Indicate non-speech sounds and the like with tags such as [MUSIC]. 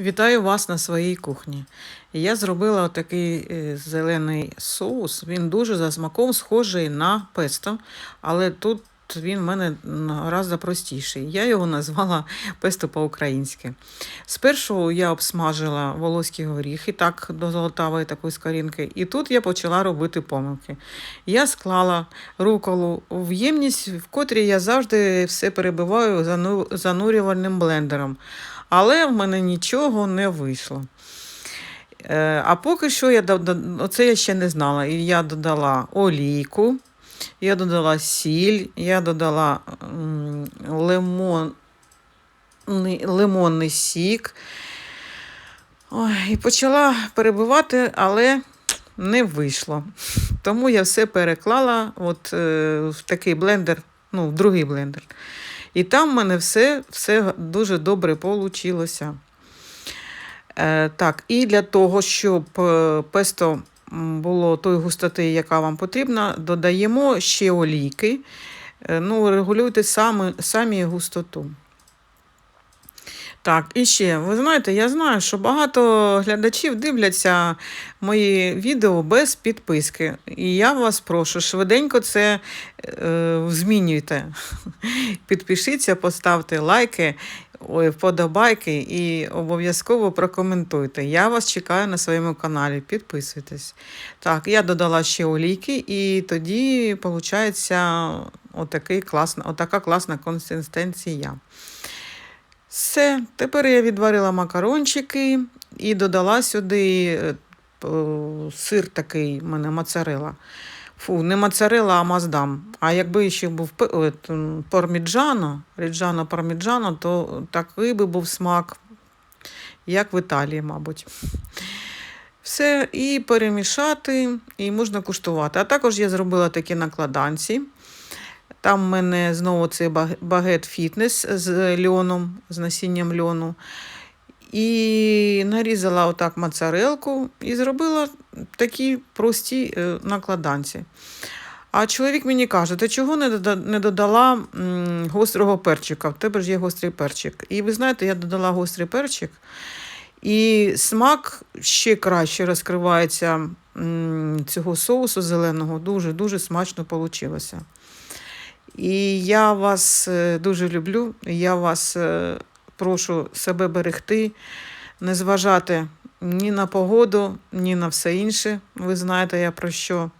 Вітаю вас на своїй кухні. Я зробила отакий е, зелений соус. Він дуже за смаком схожий на песто, але тут він в мене гораздо простіший. Я його назвала [LAUGHS] песто по-українськи. Спершу я обсмажила волоські горіхи так до золотавої такої скорінки, і тут я почала робити помилки. Я склала руколу в ємність, в котрій я завжди все перебиваю занурювальним блендером але в мене нічого не вийшло. Е, А поки що я оце я ще не знала. І я додала олійку, я додала сіль, я додала лимон, лимонний сік. Ой, і почала перебивати, але не вийшло. Тому я все переклала от, е, в такий блендер, ну, в другий блендер. І там в мене все, все дуже добре вийшло. Е, так, і для того, щоб е, песто було тої густоти, яка вам потрібна, додаємо ще олійки. Е, ну, регулюйте самі, самі густоту. Так, і ще, ви знаєте, я знаю, що багато глядачів дивляться мої відео без підписки. І я вас прошу, швиденько це е, змінюйте. [LAUGHS] Підпишіться, поставте лайки, вподобайки і обов'язково прокоментуйте. Я вас чекаю на своєму каналі. Підписуйтесь. Так, я додала ще олійки, і тоді виходить класна, отака класна консистенція. Все, тепер я відварила макарончики і додала сюди е, сир такий, в мене моцарела. Фу, не моцарела, а маздам. А якби ще був м, парміджано, ріджано парміджано, то такий би був смак, як в Італії, мабуть. Все, і перемішати, і можна куштувати. А також я зробила такі накладанці. Там в мене знову цей багет фітнес з льоном, з насінням льону. І нарізала отак моцарелку і зробила такі прості е, накладанці. А чоловік мені каже, ти чого не додала гострого перчика? В тебе ж є гострий перчик. І ви знаєте, я додала гострий перчик, і смак ще краще розкривається цього соусу зеленого. Дуже-дуже смачно вийшло. І я вас е, дуже люблю. Я вас е, прошу себе берегти, не зважати ні на погоду, ні на все інше. Ви знаєте, я про що.